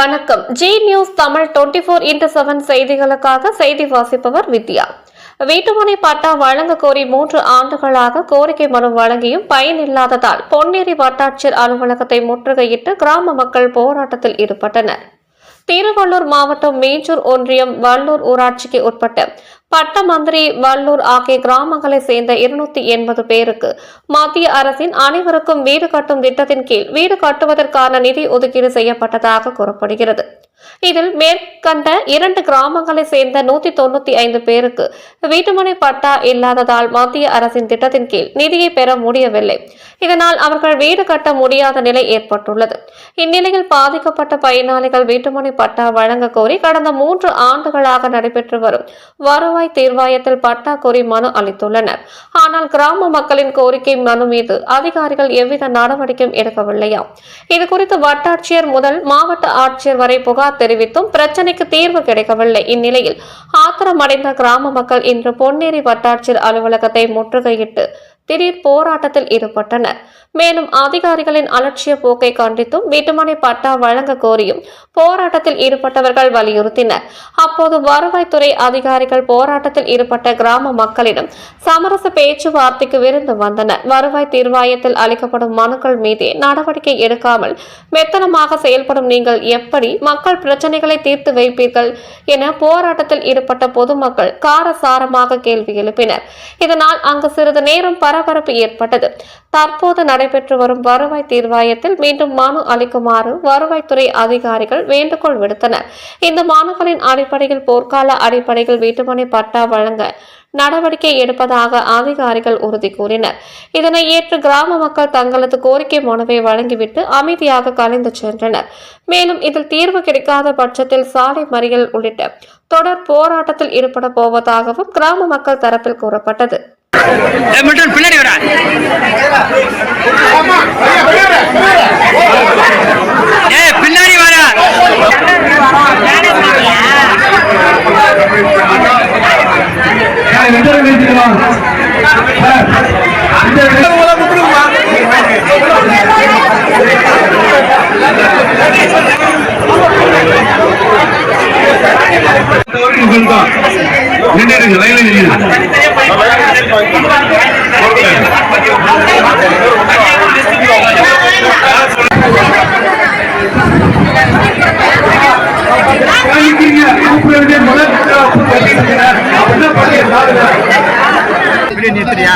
வணக்கம். Zee news Tamil twenty four into seven செய்திகளுக்காக செய்தி வாசிப்பவர் வித்யா. வீட்டுமனை பட்டா வழங்க கோரி மூன்று ஆண்டுகளாக கோரிக்கை மனு வழங்கியும் பயனில்லாததால் பொன்னேரி வட்டாட்சியர் அலுவலகத்தை முற்றுகையிட்டு கிராம மக்கள் போராட்டத்தில் ஈடுபட்டனர். திருவள்ளூர் மாவட்டம் மேச்சூர் ஒன்றியம் வள்ளூர் ஊராட்சிக்கு உட்பட்ட பட்டமந்திரி வல்லூர் ஆகிய கிராமங்களை சேர்ந்த இருநூத்தி எண்பது பேருக்கு மத்திய அரசின் அனைவருக்கும் வீடு கட்டும் திட்டத்தின் கீழ் வீடு கட்டுவதற்கான நிதி ஒதுக்கீடு செய்யப்பட்டதாக கூறப்படுகிறது. இதில் மேற்கண்ட இரண்டு கிராமங்களை சேர்ந்த நூத்தி தொண்ணூத்தி ஐந்து பேருக்கு வீட்டுமனை பட்டா இல்லாததால் மத்திய அரசின் திட்டத்தின் கீழ் நிதியை பெற முடியவில்லை. இதனால் அவர்கள் வீடு கட்ட முடியாத நிலை ஏற்பட்டுள்ளது. இந்நிலையில் பாதிக்கப்பட்ட பயனாளிகள் வீட்டுமனை பட்டா வழங்க கோரி கடந்த மூன்று ஆண்டுகளாக நடைபெற்று வரும் வருவாய் தீர்வாயத்தில் பட்டா கோரி மனு அளித்துள்ளனர். ஆனால் கிராம மக்களின் கோரிக்கை மனு மீது அதிகாரிகள் எவ்வித நடவடிக்கையும் எடுக்கவில்லையா இது குறித்து வட்டாட்சியர் முதல் மாவட்ட ஆட்சியர் வரை புகார் தெரிவித்தும் பிரச்சனைக்கு தீர்வு கிடைக்கவில்லை. இந்நிலையில் ஆத்திரமடைந்த கிராம மக்கள் இன்று பொன்னேரி வட்டாட்சியர் அலுவலகத்தை முற்றுகையிட்டு திடீர் போராட்டத்தில் ஈடுபட்டனர். மேலும் அதிகாரிகளின் அலட்சிய போக்கை கண்டித்தும் வீட்டுமனை பட்டா வழங்க கோரியும் போராட்டத்தில் ஈடுபட்டவர்கள் வலியுறுத்தினர். அப்போது வருவாய்த்துறை அதிகாரிகள் போராட்டத்தில் ஈடுபட்ட கிராம மக்களிடம் சமரச பேச்சுவார்த்தைக்கு விருந்து வந்தனர். வருவாய் தீர்வாயத்தில் அளிக்கப்படும் மனுக்கள் மீதே நடவடிக்கை எடுக்காமல் மெத்தனமாக செயல்படும் நீங்கள் எப்படி மக்கள் பிரச்சனைகளை தீர்த்து வைப்பீர்கள் என போராட்டத்தில் ஈடுபட்ட பொதுமக்கள் காரசாரமாக கேள்வி எழுப்பினர். இதனால் அங்கு சிறிது நேரம் பரபரப்பு ஏற்பட்டது. தற்போது நடைபெற்று வரும் வருவாய் தீர்வாயத்தில் மீண்டும் மனு அளிக்குமாறு வருவாய்த்துறை அதிகாரிகள் வேண்டுகோள் விடுத்தனர். இந்த மனுக்களின் அடிப்படையில் போர்க்கால அடிப்படையில் வீட்டுமனை பட்டா வழங்க நடவடிக்கை எடுப்பதாக அதிகாரிகள் உறுதி கூறினர். இதனை ஏற்று கிராம மக்கள் தங்களது கோரிக்கை மனுவை வழங்கிவிட்டு அமைதியாக கலைந்து சென்றனர். மேலும் இதில் தீர்வு கிடைக்காத பட்சத்தில் சாலை மறியல் உள்ளிட்ட தொடர் போராட்டத்தில் ஈடுபட போவதாகவும் கிராம மக்கள் தரப்பில் கூறப்பட்டது. பின்னாடி வரா ஏய் பின்னாடி வரா நின்றுங்க லைன்ல நின்றுங்க இப்படி நிறுத்துறியா